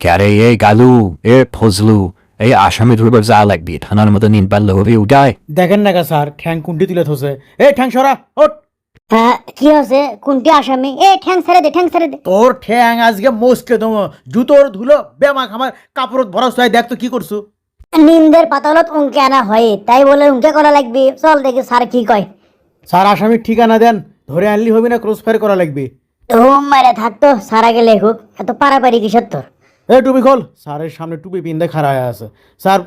ক্যারে এ গালু এ ফজলু এই আসামি ধরবার যা লাগবি থানার মতো নিন পারলে হবে উঠায় দেখেন না গা স্যার ঠ্যাং কুন্ডি তুলে থসে এ ঠ্যাং সরা ওঠ হ্যাঁ কি হয়েছে কোনটি আসামি এ ঠ্যাং ছেড়ে দে ঠ্যাং ছেড়ে দে তোর ঠ্যাং আজকে মোসকে দম জুতোর ধুলো বেমাক আমার কাপড়ত ভরস হয় দেখ তো কি করছু নিন্দের পাতালত উঙ্কে আনা হয় তাই বলে উঙ্কে করা লাগবে চল দেখি স্যার কি কয় স্যার আসামির ঠিকানা দেন ধরে আনলি হবে না ক্রস ফায়ার করা লাগবে হুম মারে থাকতো স্যার আগে লেখুক এত পারাপারি কিসের তোর এ টুপি খোল। স্যারের সামনে টুপি পিন্দে খাড়া হয়ে আছে। স্যার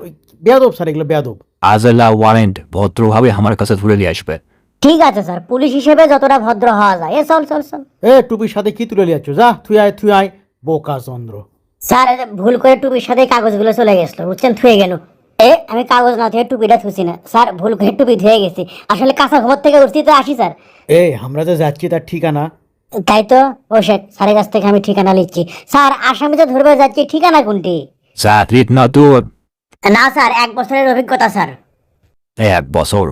বেয়াদব স্যার এগুলো বেয়াদব। আজেলা ওয়ারেন্ট ভদ্রভাবে আমার কাছে ধরে নিয়ে আসবে। ঠিক আছে স্যার। পুলিশ হিসেবে যতটা ভদ্র হওয়া যায়। এ চল চল চল। এ টুপির সাথে কি তুলে লিয়াচ্ছ যা থুই আয় থুই আয় বোকা চন্দ্র। স্যার ভুল করে টুপির সাথে কাগজগুলো চলে গেছিল বুঝছেন? থুয়ে গেল এ আমি কাগজ না থুয়ে টুপিটা থুছি না। স্যার ভুল করে টুপি ধুয়ে গেছি। আসলে কাঁচা ঘর থেকে উঠছি তো আসি স্যার। এ আমরা যে যাচ্ছি তার ঠিকানা? তাই তো? ও শেখ স্যারের কাছ থেকে আমি ঠিকানা লিখছি। স্যার আসামি তো ধরবে যাচ্ছি ঠিকানা কোনটি? চাকরিত না তোর না স্যার এক বছরের অভিজ্ঞতা স্যার। এক বছর।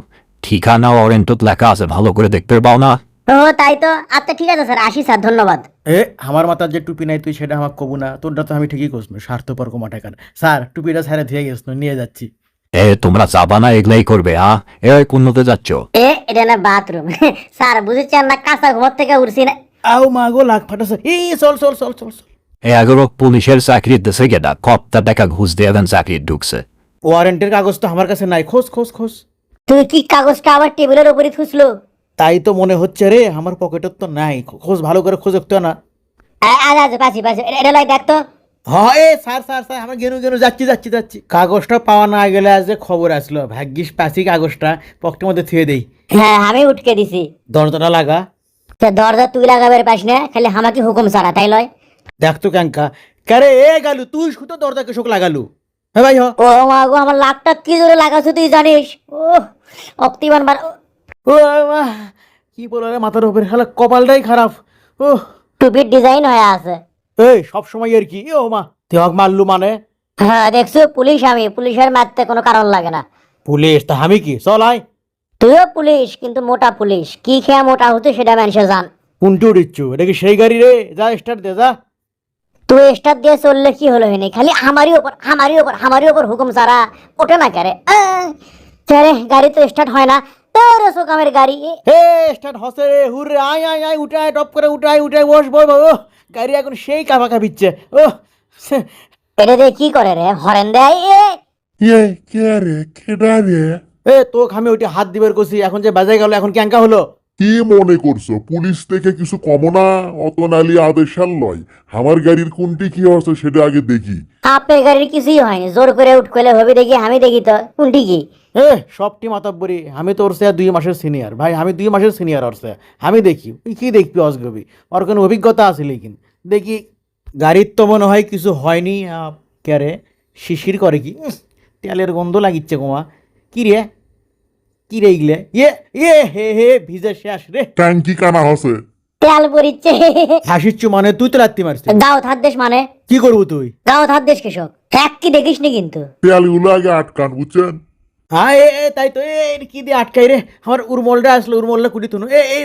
ঠিকানা ওয়ারেন্টত লেখা আছে ভালো করে দেখতে পাও না। ও তাই তো? আচ্ছা ঠিক আছে স্যার আসি স্যার ধন্যবাদ। এ আমার মাথার যে টুপি নাই তুই সেটা আমার কবু না। তোরটা তো আমি ঠিকই করছি স্বার্থপর কমা টাকার স্যার টুপিটা স্যারে ধুয়ে গেছ নিয়ে যাচ্ছি। এ তোমরা যাবা না এগুলাই করবে হ্যাঁ এ কোনতে যাচ্ছ? এ এটা না বাথরুম। স্যার বুঝেছেন না কাঁচা ঘর থেকে উঠছি না। আও মা লাখ ফাটাছে এই চল চল চল চল চল। এগারো পুলিশের চাকরি দেশে গেদা কপ্তা টাকা ঘুষ দিয়ে দেন চাকরি ঢুকছে। ওয়ারেন্টের কাগজ তো আমার কাছে নাই। খোঁজ খোঁজ খোঁজ। তুই কি কাগজটা আবার টেবিলের উপরে থুসলো? তাই তো মনে হচ্ছে রে আমার পকেটের তো নাই। খোঁজ ভালো করে খোঁজ তো না আজ আজ পাচ্ছি পাচ্ছি এটা লাই দেখ তো। হ্যাঁ এ স্যার স্যার স্যার আমরা গেনু গেনু যাচ্ছি যাচ্ছি যাচ্ছি। কাগজটা পাওয়া না গেলে আজ যে খবর আসলো। ভাগ্যিস পাচ্ছি কাগজটা পকেটের মধ্যে থুয়ে দেই। হ্যাঁ আমি উঠকে দিছি। দরজাটা লাগা। দরজা তুই লাগাবার পাস না খালি আমাকে হুকুম সারা তাই লয়। দেখ তো ক্যাঙ্কা কারে এ গালু তুই শুধু দরজাকে শোক লাগালু। হ্যাঁ ভাই হ। ও মা গো আমার লাখটা কি জোরে লাগাছো তুই জানিস? ও অক্তিমান বার ও মা, কি বলো রে মাথার উপরে খালা কপালটাই খারাপ। ও টুপির ডিজাইন হয়ে আছে। এই সব সময় আর কি? ও মা তুই হক মারলু মানে? হ্যাঁ দেখছ পুলিশ আমি পুলিশের মারতে কোনো কারণ লাগে না। পুলিশ তা আমি কি? চল আয়। তুইও পুলিশ কিন্তু মোটা পুলিশ। কি খেয়া মোটা হতে সেটা মানুষে জান। কোনটি উঠিচ্ছু এটা কি সেই গাড়ি রে? যা স্টার্ট দে যা। তুই স্টার দিয়ে চললে কি হলো হেনি খালি আমারই ওপর আমারই ওপর আমারই ওপর হুকুম সারা ওঠে না কেরে। রে গাড়ি তো স্টার্ট হয় না। তোর সোকামের গাড়ি। হে স্টার্ট হসে রে হুরে আয় আয় আয় উঠায় টপ করে উঠায় উঠায় বস বস বস। ও গাড়ি এখন সেই কাপা কাপিচ্ছে ও এটা দিয়ে কি করে রে? হরেন দেয় এ। ইয়ে কে রে? কেডা রে? এ তোকে আমি ওইটা হাত দিবার করছি এখন যে বাজাই গেল এখন ক্যাঙ্কা হলো? কি মনে করছ? পুলিশ থেকে কিছু কম না? অত নালি আদেশাল লয়। আমার গাড়ির কোনটি কি হচ্ছে সেটা আগে দেখি। আপনার গাড়ির কিছুই হয়নি। জোর করে উঠ করলে হবে দেখি আমি দেখি তো কোনটি কি? এ সবটি মাতাব্বরি আমি তোর সে দুই মাসের সিনিয়র ভাই আমি দুই মাসের সিনিয়র ওর সে আমি দেখি তুই কি দেখবি অসগবি ওর কোনো অভিজ্ঞতা আছে লেকিন? দেখি গাড়ির তো মনে হয় কিছু হয়নি ক্যারে শিশির করে কি? তেলের গন্ধ লাগিচ্ছে কোমা কি রে? কি রে ইগলে ইয়ে ইয়ে হে হে ভিজে শেষ রে। ট্যাঙ্কি কানা হসে তেল পরিচ্ছে হাসিচ্ছু মানে তুই তো লাত্তি মারছিস। গাও থার দেশ মানে? কি করব তুই? গাও থার দেশ কৃষক এক কি দেখিস নি কিন্তু? তেলগুলো আগে আটকান বুঝছেন? হ্যাঁ এ এ, তাই তো এ কি দিয়ে আটকাই রে? আমার উর্মলটা আসলো উর্মলটা কুটি তুনো। এ এ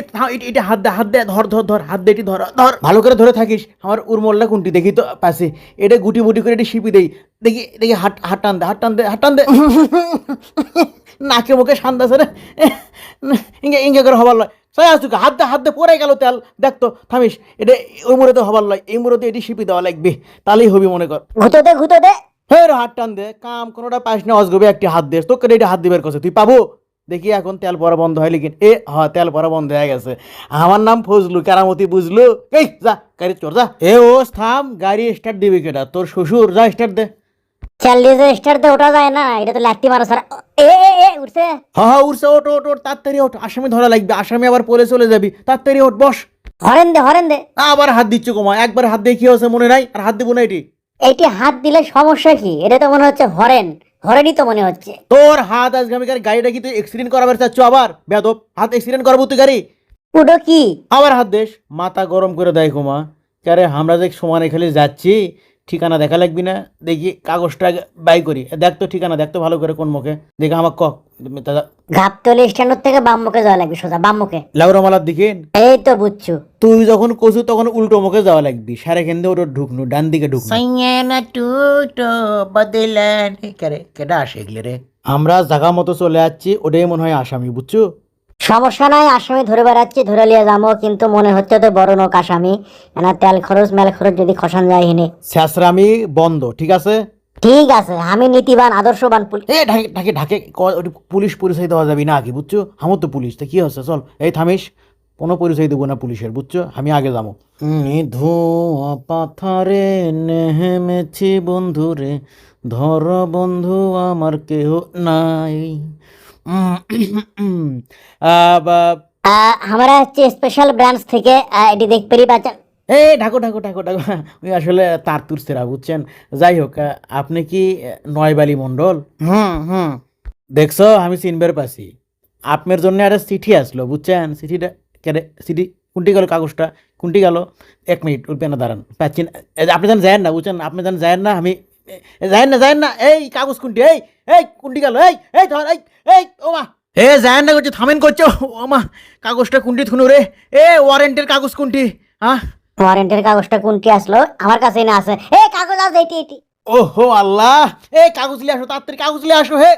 এটা হাত দে হাত দে ধর ধর ধর হাত দে এটি ধর ধর। ভালো করে ধরে থাকিস। আমার উর্মলটা কোনটি দেখি তো পাশে। এটা গুটি বুটি করে এটি শিপি দেই। দেখি দেখি হাট হাট টান দে হাট টান দে হাট টান দে। নাকে মুখে শান্দাছে রে। ইঙ্গে ইঙ্গে করে হবার লয়। সাই আসুক হাত দে হাত দে পরে গেল তেল। দেখ তো থামিস। এটা ওই মুহূর্তে হবার লয়। এই মুহূর্তে এটি শিপি দেওয়া লাগবে। তাহলেই হবি মনে কর। ঘুতো দে ঘুতো দে। হে হাত টান দে কাম কোনোটা পাস না অসগবে একটি হাত দে তোকে এটা হাত দিবার কথা তুই পাবো? দেখি এখন তেল পরা বন্ধ হয় লেকিন। এ হ তেল পরা বন্ধ হয়ে গেছে। আমার নাম ফজলু কেরামতি বুঝলু? এই যা গাড়ি চোর যা। এ ও থাম গাড়ি স্টার্ট দিবি কেটা? তোর শ্বশুর যা স্টার্ট দে। চালিয়ে স্টার দিয়ে ওঠা যায় না এটা তো লাত্তি মারা সারা এ এ এ উঠছে। হা হা উঠছে ওট ওট ওট তাড়াতাড়ি ওঠ। আসামি ধরা লাগবে আসামি আবার পলে চলে যাবি। তাড়াতাড়ি ওঠ বস। হরেন দে হরেন দে। আবার হাত দিচ্ছ কোমা একবার হাত দিয়ে কি হচ্ছে মনে নাই? আর হাত দিব না এটি। এইটি হাত দিলে সমস্যা কি? এটা তো মনে হচ্ছে হরেন। হরেনই তো মনে হচ্ছে। তোর হাত আজকে আমি গাড়িটা কি তুই এক্সিডেন্ট করাবার চাচ্ছ আবার? বেদব হাত এক্সিডেন্ট করব তুই গাড়ি? ওটা কি? আবার হাত দেশ মাথা গরম করে দেয় কুমা কারে আমরা যে সমানে খেলে যাচ্ছি ঠিকানা দেখা লাগবি না দেখি কাগজটা বাই করি। এ, দেখ তো ঠিকানা দেখ তো ভালো করে কোন মুখে। দেখে আমার কক দাদা। গাবতলি স্ট্যান্ড থেকে যাওয়া লাগবে সোজা বাম্মুকে লাউরামালার দিকে? এই তো বুঝছ। তুই যখন কচু তখন উল্টো মুখে যাওয়া লাগবি। সারে কেন্দ্রে ওটা ঢুকনু ডান দিকে ঢুকনু। সৈয়না টুটো বদলান করে। কেডা আসে এগুলো রে? আমরা জায়গা মতো চলে যাচ্ছি ওটাই মনে হয় আসামি বুঝছ? সমস্যা নাই আসামি ধরে বেড়াচ্ছি ধরে লিয়ে যাব কিন্তু মনে হচ্ছে তো বড় নোক আসামি না তেল খরচ মেল খরচ যদি খসান যায় হিনে। স্যাসরামি বন্ধ ঠিক আছে? ঠিক আছে আমি নীতিবান আদর্শবান পুলিশ এ ঢাকে ঢাকে ঢাকে ক- পুলিশ পরিচয় দেওয়া যাবে না কি বুঝছ? আমার তো পুলিশ তা কি হচ্ছে চল। এই থামিস কোনো পরিচয় দেবো না পুলিশের বুঝছ? আমি আগে যাব। ধোয়া পাথারে নেহেমেছি বন্ধু রে ধর বন্ধু আমার কেহ নাই। আমরা হচ্ছে স্পেশাল ব্রাঞ্চ থেকে এটি দেখতেই পাচ্ছেন এই ঢাকো ঢাকো ঢাকো ঢাকো। ওই আসলে তার তুরছেরা বুঝছেন? যাই হোক আপনি কি নয়বালি মণ্ডল? হুম হুম। দেখছ আমি চিনবার পাছি আপনার জন্য একটা চিঠি আসলো বুঝছেন? চিঠিটা কেটে চিঠি কোনটি গেল কাগজটা? কোনটি গেল? এক মিনিট পেনা দাঁড়ান। পাচ্ছেন এই আপনি যেন যায় না বুঝছেন? আপনি যেন যায় না আমি যায় না যায় না এই কাগজ কোনটি এই এই কোনটি গেল এই এই ধর এই এই ও মা এ যায় না করছে থামেন করছে ও মা কাগজটা কোনটি থুনু রে এ ওয়ারেন্টের কাগজ কোনটি হ্যাঁ ওয়ারেন্টের কাগজটা কোনটি আসলো? আমার কাছে না আছে। এই কাগজ আছে এটি এটি ওহো আল্লাহ এই কাগজ লিয়ে আসো তাড়াতাড়ি কাগজ লিয়ে আসো হে।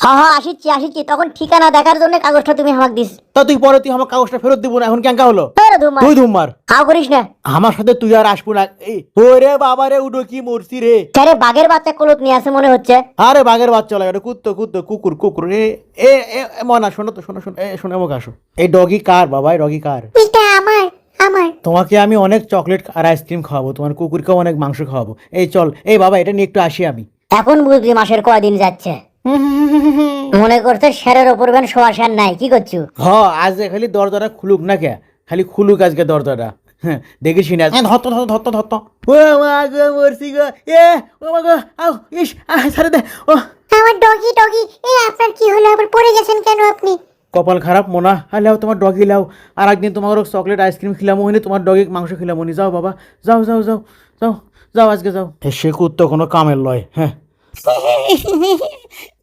হ্যাঁ হ্যাঁ আসিচ্ছি আসিচ্ছি। তখন ঠিকানা দেখার জন্য কাগজটা তুমি আমাকে দিস। তা তুই পরে তুই আমার কাগজটা ফেরত দিব না এখন কেঙ্কা হলো? তোর তুই ধুমার করিস না। আমার সাথে তুই আর আসব না। এই ওরে বাবা রে। উডো কি মরছি রে ছেড়ে বাঘের বাচ্চা কলুত নিয়ে আসে মনে হচ্ছে? আরে বাঘের বাচ্চা লাগে কুত্তো কুত্তো কুকুর কুকুর। এ এ এ এ, মনা শোনো তো শোনো শোনো এ শোনো আমাকে আসো। এই ডগি কার বাবা এই ডগি কার? এটা আমার আমার। তোমাকে আমি অনেক চকলেট আর আইসক্রিম খাওয়াবো তোমার কুকুরকেও অনেক মাংস খাওয়াবো। এই চল এই বাবা এটা নিয়ে একটু আসি আমি। এখন বুঝলি মাসের কয়দিন যাচ্ছে। মনে করছে শেরের ওপর বেন শোয়া শের নাই কি করছ? হ আজ খালি দরজাটা খুলুক না কে? খালি খুলুক আজকে দরজাটা। হ্যাঁ দেখিস না ধত্ত ধত্ত ধত্ত ধত্ত ও মা গো মরছি গো। এ ও মা গো আও ইস আহ ছাড়ে দে ও। আমার ডগি ডগি এই আপনার কি হলো? আবার পড়ে গেছেন কেন আপনি? কপাল খারাপ মোনা। আর লাও তোমার ডগি লাও। আর একদিন তোমার চকলেট আইসক্রিম খিলামো হইনি তোমার ডগি মাংস খিলামো নি যাও বাবা। যাও যাও যাও। যাও যাও আজকে যাও। সে কুত্তো কোনো কামের লয় হ্যাঁ।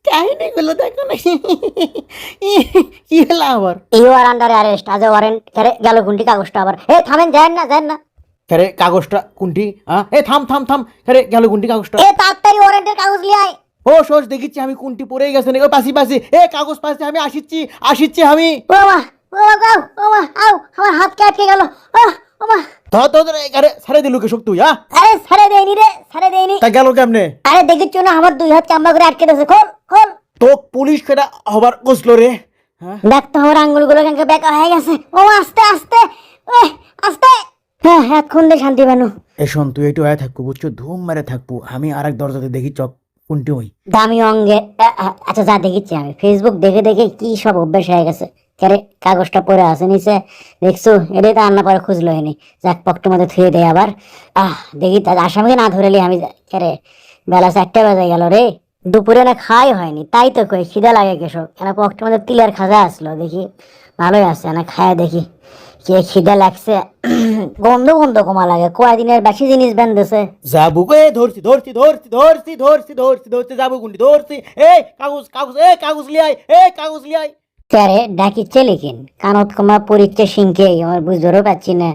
কাহিনীগুলো দেখো না। কি হলো আবার? ইউ আর আন্ডার অ্যারেস্ট আজ ওয়ারেন্ট গেল গুন্টি কাগজটা আবার। এ থামেন যান না যান না। কাগজটা কোনটি হ্যাঁ? এ থাম থাম থাম আরে গেল কোনটি কাগজটা। এ তাড়াতাড়ি ওয়ারেন্টের কাগজ লিয়ে আয়। ও সোস দেখিচ্ছি আমি কোনটি পড়ে গেছে ও পাশি পাশি। এ কাগজ পাশে আমি আসিচ্ছি আসিচ্ছি আমি। ও মা ও মা ও মা আমার হাত কাটকে গেল। আহ, ধর ধর ধর, আরে ছেড়ে দিলু কে তুই হ্যাঁ আরে ছেড়ে দেয়নি রে ছেড়ে দেয়নি তা গেল কেমনে? আরে দেখিচ্ছ না আমার দুই হাত চাম্বা করে আটকে দিয়েছে। খোল খোল। তো পুলিশ কেটা হবার বসল রে হ্যাঁ? দেখ তো আমার আঙ্গুলগুলো কেন বেকা হয়ে গেছে। ও আস্তে আস্তে আস্তে। হ্যাঁ এতক্ষণ দিয়ে শান্তি বানু। এ শোন তুই একটু আয় থাকব বুঝছ? ধুম মেরে থাকব। আমি আর এক দরজাতে দেখি চক কোনটি ওই দামি অঙ্গে আচ্ছা যা দেখিচ্ছি আমি। ফেসবুক দেখে দেখে কি সব অভ্যাস হয়ে গেছে। কাগজটা পরে আছে, নিচে দেখছ, এটাই তো আন্না পরে খুঁজলো হয়নি যাক পকেটের মধ্যে থুয়ে দেয় আবার। আহ, দেখি আসামিকে না ধরেলি আমি কেরে, বেলা চারটে বাজে গেল রে। দুপুরে না খাই হয়নি, তাই তো কই, খিদা লাগে কেসো কেন পকেটের মধ্যে তিলের খাজা আসলো, দেখি ভালোই আছে না খায় দেখি কে খিদা লাগছে। গন্ধ গন্ধ কমা লাগে, কয়দিনের বেশি জিনিস বেঁধেছে। যাব এ ধরছি ধরছি ধরছি ধরছি ধরছি ধরছি ধরছি যাব কোনটি ধরছি। এই, কাগজ কাগজ এ কাগজ লিয়াই এ কাগজ লিয়াই। ক্যারে ডাকিচ্ছে লিখিন কানত কমা পরিচ্ছে সিংকে আমার বুঝতেও পাচ্ছি না।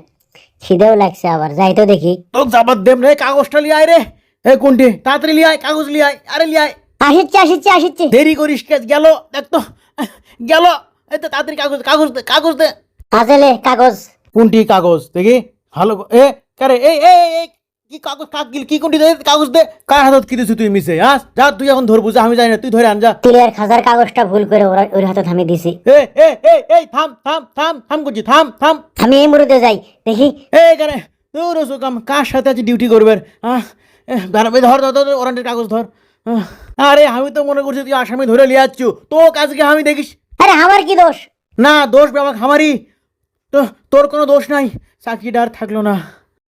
খিদেও লাগছে আবার যাই তো দেখি। তোক যাবার দেম রে কাগজটা লিয়াই রে। এ কোনটি? তাড়াতাড়ি লিয়াই কাগজ লিয়াই আরে লিয়াই আসিচ্ছে আসিচ্ছে আসিচ্ছে। দেরি করিস কে? গেল দেখ তো। গেল। এই তো তাড়াতাড়ি কাগজ কাগজ দে কাগজ দে। আসলে কাগজ। কোনটি কাগজ? দেখি। ভালো এ কারে এই এই এই কি কাগজ কাকিল কি কোনটি দে কাগজ দে? কার হাতত কি দিছিস তুই মিশে হ্যাঁ যা তুই এখন ধরবো যা আমি জানি না তুই ধরে আন যা। তিলের খাজার কাগজটা ভুল করে ওরা ওর হাতে থামিয়ে দিছি। এ এ এ এই থাম থাম থাম থাম করছি থাম থাম। আমি এই মুহূর্তে যাই দেখি। এই কারে তোর কাম কার সাথে আছে ডিউটি করবে? দাঁড়াবে ধর ধর ধর ওরান্টের কাগজ ধর। আরে আমি তো মনে করছি তুই আসামি ধরে লিয়ে যাচ্ছ তো কাজকে আমি দেখিস। আরে আমার কি দোষ? না দোষ আমাকে আমারই। তো তোর কোনো দোষ নাই। চাকরিটা আর থাকল না।